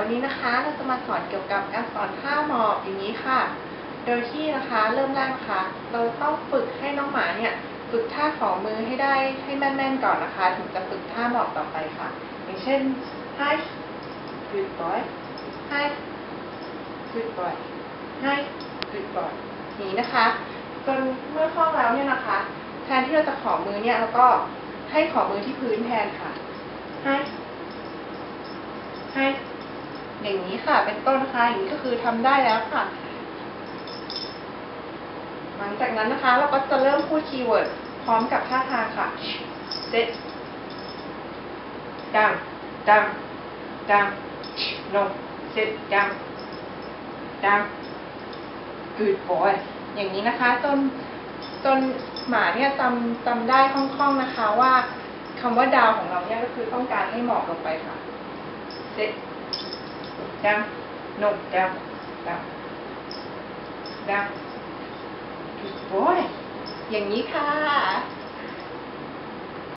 วันนี้นะคะ เราจะมาสอนเกี่ยวกับการสอนท่าหมอบอย่างนี้ค่ะ โดยที่นะคะเริ่มแรกนะคะเราต้องฝึกให้น้องหมาเนี่ยฝึกท่าของมือให้ได้ให้แม่นๆก่อนนะคะ ถึงจะฝึกท่าหมอบต่อไปค่ะ อย่างเช่น hi good boy hi good boy hi good boy นี้นะคะจนเมื่อคล่องแล้วเนี่ยนะคะ แทนที่เราจะขอมือเนี่ยเราก็ให้ขอมือที่พื้นแทนค่ะ hi ให้ อย่างนี้ค่ะ เป็นต้นนะคะอย่างนี้ก็คือทำได้แล้วค่ะ หลังจากนั้นนะคะ เราก็จะเริ่มพูดคีย์เวิร์ดพร้อมกับท่าทางค่ะ sit down down down no sit down down good boy อย่างนี้นะคะจนจนหมาเนี่ยจำจำได้คล่องๆนะคะว่าคำว่าดาวของเราเนี่ยก็คือต้องการให้หมอบลงไปค่ะ เซต ดังนกดังดังดัง good boy อย่างนี้ค่ะ